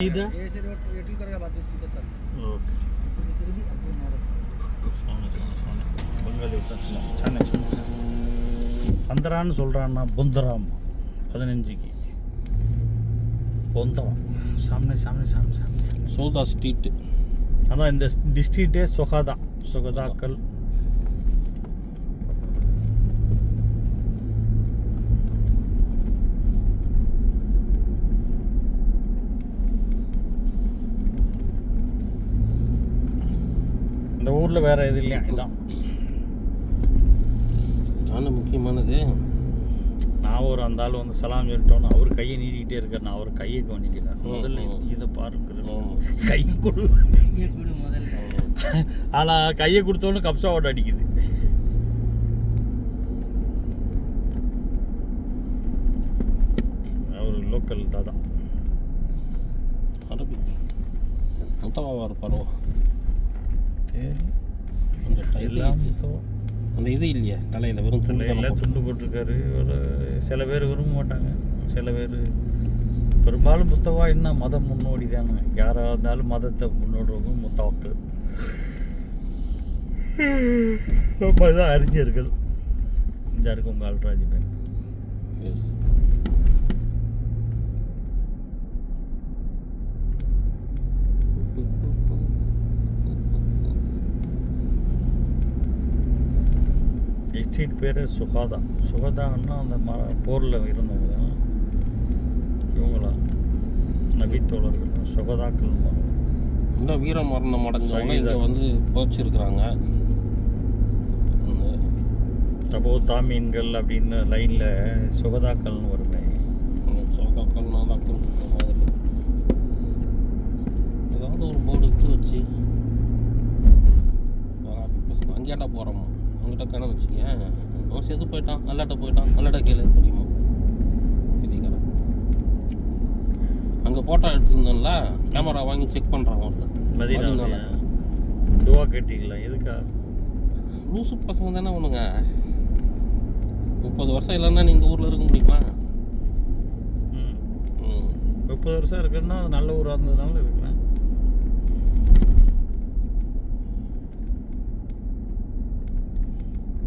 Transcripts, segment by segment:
सीधा ये से रोड एटी करेगा बाद में सीधा सर ओके इधर भी अपने मारो சோனே சோனே சோனே பெங்காலி விட்டாச்சுல சானே பந்தரான்னு சொல்கிறான்னா புந்தராம் பதினஞ்சுக்கு பொந்தரம் சாமனே சாமனே சாமி சாமி சோதா ஸ்ட்ரீட்டு அதான் இந்த டிஸ்ட்ரிக்டே சுகதா சுகதாக்கள் உள்ள வேறு எது இல்லையா? இதுதான் முக்கியமானது? நான் ஒரு அந்த ஆள் வந்து சலாம் சொல்லிட்டோன்னு அவர் கையை நீட்டிகிட்டே இருக்கார். நான் அவர் கையை கவனிக்கல முதல்ல இதை பாருங்க கை கொடு. ஆனால் கையை கொடுத்தோன்னு கப்ஸா ஓட்ட அடிக்குது. அவர் லோக்கல் தான் அரபி. மொத்தமாக இருப்பாரோ சரி அந்த டைல எல்லாம் அந்த இது இல்லையா தலையில் வெறும் துண்டு தானே எல்லாம் போட்டு- துண்டு போட்டிருக்காரு. ஒரு சில பேர் விரும்ப மாட்டாங்க. சில பேர் பெரும்பாலும் முத்தவா என்ன மதம் முன்னோடி தானே. யாராக இருந்தாலும் மதத்தை முன்னோடுறவங்க முத்தவாக்கள் நம்ம தான் அறிஞர்கள். இந்த இருக்கு உங்கள் ஆல்ராஜ் பேங்க் Yes. எஸ்டேட் பேர் சுகாதா. சுகாதான்னா அந்த ம போரில் இருந்தவங்க தான். இவங்களாம் நபி தோழர்கள் சுகதாக்கள் இன்னும் வீர மரணம் அடைஞ்சவங்க. இங்கே வந்து போச்சிருக்கிறாங்க தபோ தாமீன்கள் அப்படின்னு லைனில் சுகதாக்கள்னு வருமே. சோகாக்கள் நாதாக்கள் இந்த மாதிரி. ஏதாவது ஒரு போர்டு எடுத்து வச்சு. அங்கேயாண்டா போகிறோமா அவங்ககிட்ட கணக்கு வச்சுக்க அவன் செத்து போயிட்டான். நல்லாட்ட போயிட்டான். நல்லாட்ட கேளு. முடியுமா அங்கே ஃபோட்டோ எடுத்துருந்தோம்ல. கேமரா வாங்கி செக் பண்ணுறான் மதினால. துவா கேட்டீங்களா? எதுக்கா? லூசு பசங்க தானே ஒன்றுங்க முப்பது வருஷம் இல்லைன்னா நீ இந்த ஊரில் இருக்க முடியுமா? முப்பது வருஷம் இருக்குன்னா அது நல்ல ஊராக இருந்ததுனால இருக்கிறேன்.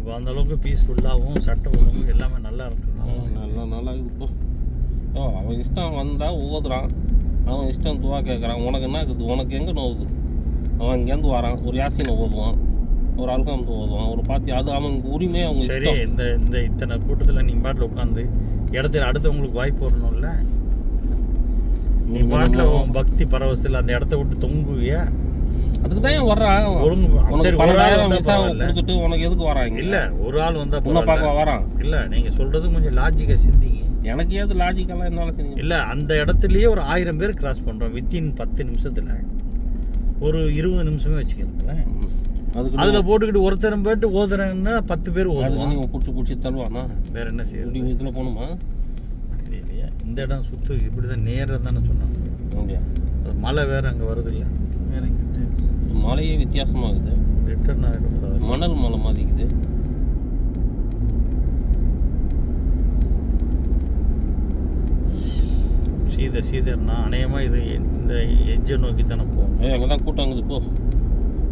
இப்போ அந்த அளவுக்கு பீஸ்ஃபுல்லாகவும் சட்ட ஒழுங்கு எல்லாமே நல்லா இருக்குனால நல்லா நல்லா இருக்குது போ. ஓ அவன் இஷ்டம் வந்தால் ஓதுறான் அவன் இஷ்டம் துவா கேட்குறான் உனக்கு என்ன இருக்குது? உனக்கு எங்கே நோவுது அவன் இங்கேருந்து வரான். ஒரு யாசினை ஓதுவான். ஒரு அல்காமத்து ஓதுவான். ஒரு பாத்தி அது அவன் உரிமையே அவங்க சரி இந்த இந்த இத்தனை கூட்டத்தில் நீங்கள் பாட்டில் உட்காந்து இடத்துல அடுத்தவங்களுக்கு வாய்ப்பு வரணும்ல? நீ பாட்டில் பக்தி பரவசத்தில் அந்த இடத்த விட்டு தொங்குவிய? அதுக்கு தான் ஏன் வர்றான் ஒழுங்கு பன்னெண்டாயிரம் விசா. கொடுத்துட்டு உனக்கு எதுக்கு வராங்க? இல்ல ஒரு ஆள் வந்தா பரவாயில்ல. பார்க்க வரான். இல்ல நீங்க சொல்றது கொஞ்சம் லாஜிக்கா சிந்திங்க. எனக்கு ஏது லாஜிக்கெல்லாம் என்னால் செஞ்சு இல்ல அந்த இடத்துலயே ஒரு ஆயிரம் பேர் கிராஸ் பண்றோம் வித்தின் பத்து நிமிஷத்துல. ஒரு இருபது நிமிஷமே வச்சுக்கிறீங்களேன் அதுக்கு அதுல போட்டுக்கிட்டு ஒருத்தரும் போயிட்டு ஓதுறேன்னா பத்து பேர் அதுக்கு ஓதுவான். நீ பிடிச்சி பிடிச்சி தள்ளுவானா? வேற என்ன இப்படி செய்யுது இதில் போகணுமா? தெரியலையா. இந்த இடம் சுத்து இப்படிதான் நேரம் தானே சொன்னாங்க அது மழை வேற அங்க வருது இல்ல? வேற எங்கிட்ட மலையே வித்தியாசமாகுது. ரிட்டர்ன் ஆகிடும் மணல் மலை மாதிரி இருக்குது சீதை சீதர்னா அநேகமா இது இந்த எஜ்ஜை நோக்கி தானே போகும் அங்கே தான் கூட்டம் இருக்குது போ.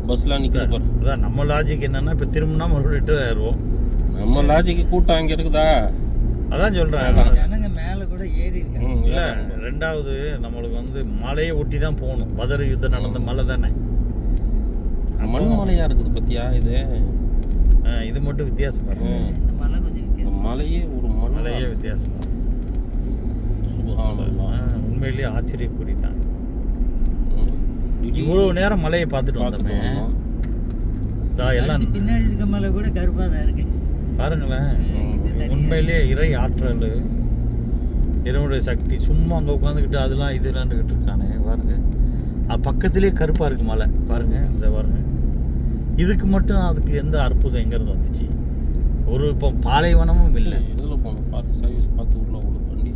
பஸ்லாம் நிற்கிது பாரு. அதான் நம்ம லாஜிக் என்னன்னா இப்போ திரும்பினா மறுபடியும் ரிட்டர்ன் ஆயிடுவோம். நம்ம லாஜிக்கு கூட்டம் அங்கே இருக்குதா? அதான் சொல்றேன். அதான். ஜனங்க மேல கூட ஏறி இருக்காங்க. இல்ல. ரெண்டாவது நம்மளுக்கு வந்து மலையை ஒட்டி தான் போகணும். பதர் யுத்தம் நடந்த மலை தானே. மண் மலையா இருக்குது பத்தியா இது? இது மட்டும் வித்தியாசமா இருக்கு ம். இந்த மலை கொஞ்சம் வித்தியாசம் மலையே ஒரு மலையே? மலையே வித்தியாசமா இருக்கு. ஆ, சுபஹானல்லாஹ். உண்மையிலேயே ஆச்சரியக்குறி தான் இவ்வளவு நேரம் மலையை பார்த்துட்டு வந்தோமே. இதா எல்லாம் பின்னாடி இருக்க மலை கூட கருப்பா தான் இருக்கு. பாருங்களேன். இது உண்மையிலேயே இறை ஆற்றல் இறைவனுடைய சக்தி. சும்மா அங்கே உட்காந்துக்கிட்டு அதெல்லாம் இதுலாண்டுக்கிட்டு இருக்கானே பாருங்க. அது பக்கத்திலே கருப்பாக இருக்கு மலை. பாருங்க இந்த பாருங்க. இதுக்கு மட்டும் அதுக்கு எந்த அற்புதம் எங்கிறது வந்துச்சு? ஒரு இப்போ பாலைவனமும் இல்லை. இதுல போகணும் பார்த்து சர்வீஸ் பார்த்து உள்ள விடு வண்டி.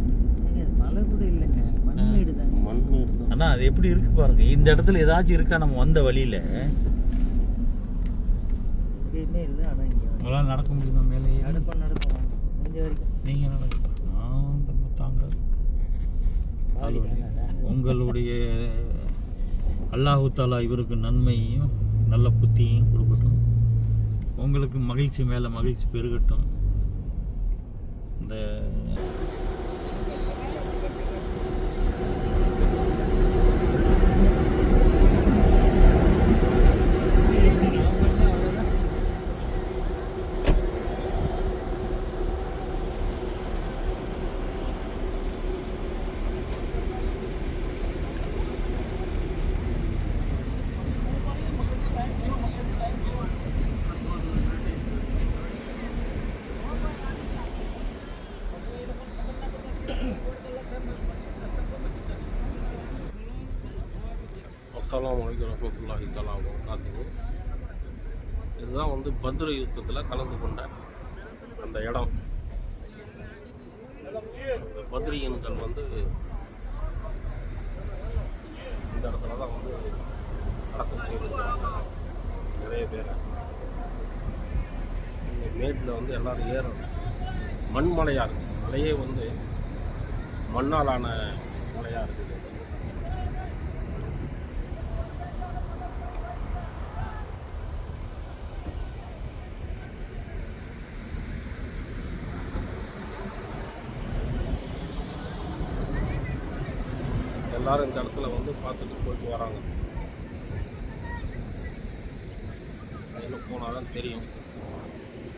மலை கூட இல்லைங்க. மண்மேடு தான். ஆனால் அது எப்படி இருக்கு பாருங்க. இந்த இடத்துல ஏதாச்சும் இருக்கா? நம்ம வந்த வழியில. எதுவுமே இல்லை ஆனா இங்க வந்து. உங்களால் நடக்க முடியுமா மேலே? நடப்போம் நடப்போம். முடிஞ்ச வரைக்கும். நீங்க நடக்க நான் தானே உங்களுடைய அல்லாஹு தாலா இவருக்கு நன்மையையும் நல்ல புத்தியும் கொடுக்கட்டும். உங்களுக்கு மகிழ்ச்சி மேலே மகிழ்ச்சி பெருகட்டும். இந்த அஸ்லாம் அலைக்கும் ரஹமத்துல்லாஹி தலா வபரகாத்துஹு. இதுதான் வந்து பத்ர யுத்தத்தில் கலந்து கொண்ட அந்த இடம். அந்த பத்ரியன்கள் வந்து இந்த இடத்துல தான் வந்து அடக்கம் செய்திருக்காங்க நிறைய பேர். இந்த மேட்டில் வந்து எல்லோரும் ஏறுறாங்க. மண்மலையாக இருக்குது மலையே வந்து மண்ணாலான மலையாக இருக்குது. எல்லாரும் இந்த இடத்துல வந்து பார்த்துட்டு போயிட்டு வராங்க. அதில் போனால் தான் தெரியும்.